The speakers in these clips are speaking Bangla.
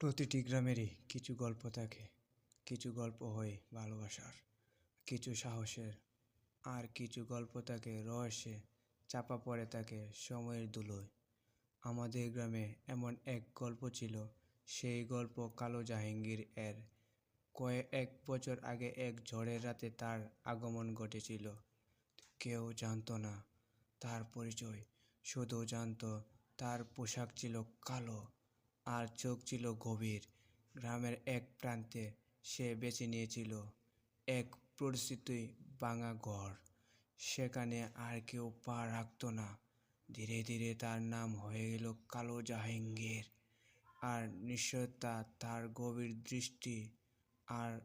প্রতিটি গ্রামেরই কিছু গল্প থাকে, কিছু গল্প হয় ভালোবাসার, কিছু সাহসের, আর কিছু গল্প থাকে রহস্যে, চাপা পড়ে থাকে সময়ের ধুলোয় আমাদের গ্রামে এমন এক গল্প ছিল, সেই গল্প কালো জাহাঙ্গীর এর। কয়েক বছর আগে এক ঝড়ের রাতে তার আগমন ঘটেছিল। কেউ জানতো না তার পরিচয়, শুধু জানতো তার পোশাক ছিল কালো। আর চোখ ছিল গভীর। গ্রামের এক প্রান্তে সে বেছে নিয়েছিল এক পরিচিত ভাঙা ঘর। সেখানে আর কেউ পা রাখতো না। ধীরে ধীরে তার নাম হয়ে গেল কালো জাহাঙ্গীর। আর নিশ্চয়তা তার গভীর দৃষ্টি আর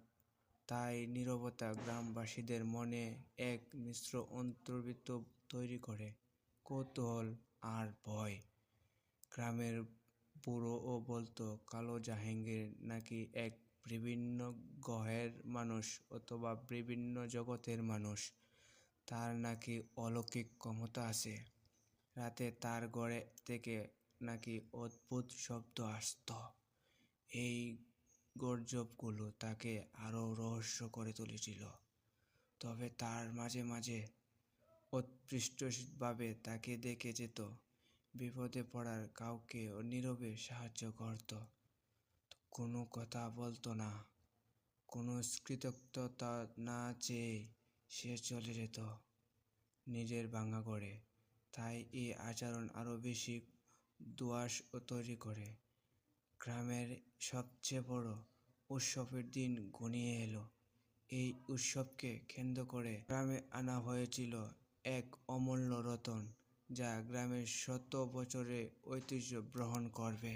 তাই নীরবতা গ্রামবাসীদের মনে এক মিশ্র অন্তর্বৃত্ত তৈরি করে। কৌতূহল আর ভয়। গ্রামের বুড়োও বলতো, কালো জাহাঙ্গীর নাকি এক বিভিন্ন গ্রহের মানুষ অথবা বিভিন্ন জগতের মানুষ। তার নাকি অলৌকিক ক্ষমতা আছে। রাতে তার ঘরে থেকে নাকি অদ্ভুত শব্দ আসতো। এই গর্জবগুলো তাকে আরও রহস্য করে তুলেছিল। তবে তার মাঝে মাঝে অদৃষ্টভাবে তাকে দেখে যেত। বিপদে পড়ার কাউকে নীরবে সাহায্য করত। কোনো কথা বলতো না। কোনো কৃতজ্ঞতা না চেয়ে সে চলে যেত নিজের ভাঙা ঘরে। তাই এই আচরণ আরও বেশি দোয়াশ তৈরি করে। গ্রামের সবচেয়ে বড় উৎসবের দিন ঘনিয়ে এলো। এই উৎসবকে কেন্দ্র করে গ্রামে আনা হয়েছিল এক অমূল্য রতন। যা গ্রামের শত বছরের ঐতিহ্য বহন করবে।